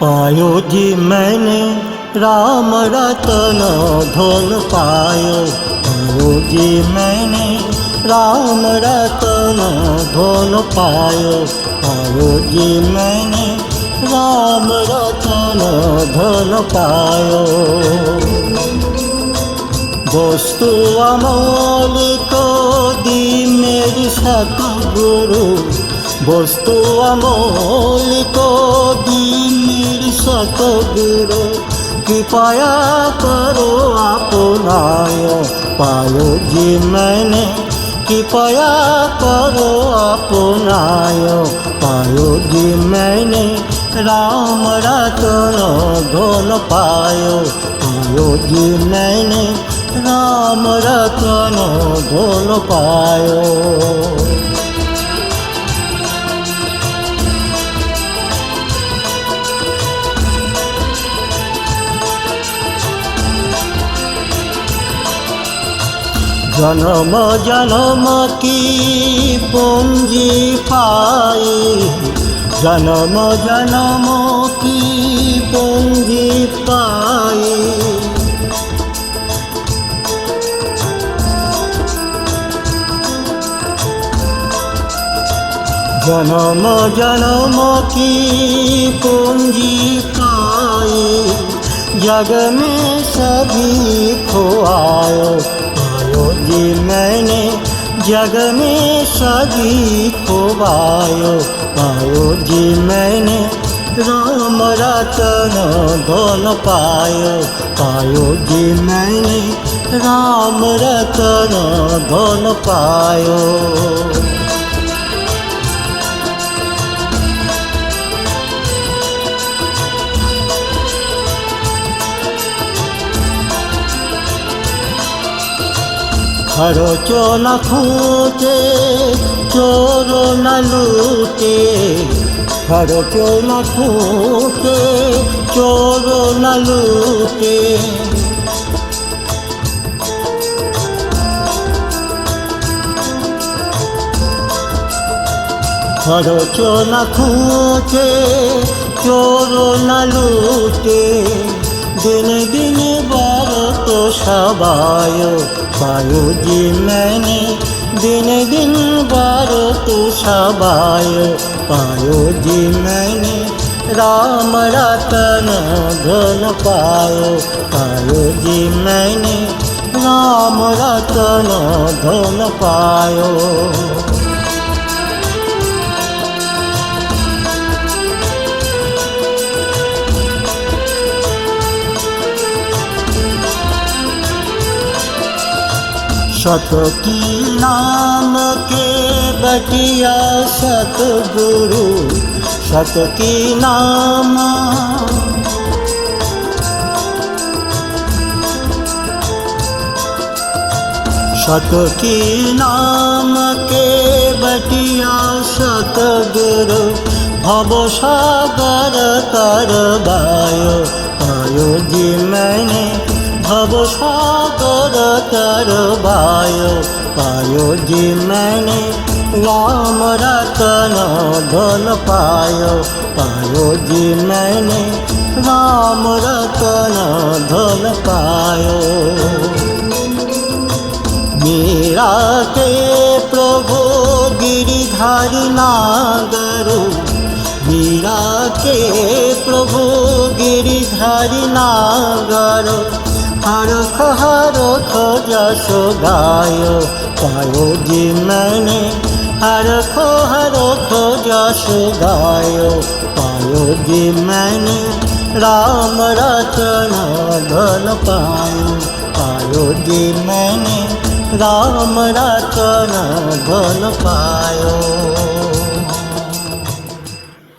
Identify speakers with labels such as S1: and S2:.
S1: पायो जी मैंने राम रतन धन पायो पायो जी मैंने राम रतन धन पायो पायो जी मैंने राम रतन धन पायो বস্তু আমলিক দি মেরি সতগুরু বস্তু আমলিক સદગીરે, કૃપયા કરો આપો નાય. પાયોજી મને કૃપયા કરો આપો નાય. પાયોજી મને રામ રાતનો ધોન પાયો. પાયોજી મને રામ રતનો ઢોલ પાયો. रतन धन पायो जन्म जन्म की पूंजी पाई जन्म जन्म की पूंजी पाई जन्म जन्म की पूंजी पाई जग में सभी खोआयो पायो जी मैंने जग में सभी खोवायो पायो जी मैंने राम रतन धन पायो पायो जी मैंने राम रतन धन पायो রচনা খুঁজে, চোর না লুটে। ঘর চোর না খুঁজে, চোর না লুটে। ঘর চোর না খুঁজে, চোর না লুটে। দিন দিনে सबाय पायो जी मैंने दिन दिन बार तू सबाय पायो जी मैंने राम रतन धन पायो। पायो जी मैंने राम रतन धन पायो। শত কি নামকে বটিয়া সতগুরু শত কি নাম? শত কি নামকে বটিয়া সতগুরু ভবসাগর তর বায় আয়োজি মানে बायो पायो जी मैंने भव सागर तर बायो पायो जी मैंने राम रतन धन पायो पायो जी मैंने राम रतन धन पायो मीरा के प्रभु गिरिधारी नागरू मीरा के प्रभु गिरिधारी नागर हर हर जस गायो पायो जी मैंने। हर हर जस गायो पायो जी मैंने। राम रतन धन पायो पायो जी मैंने। राम रतन धन पायो।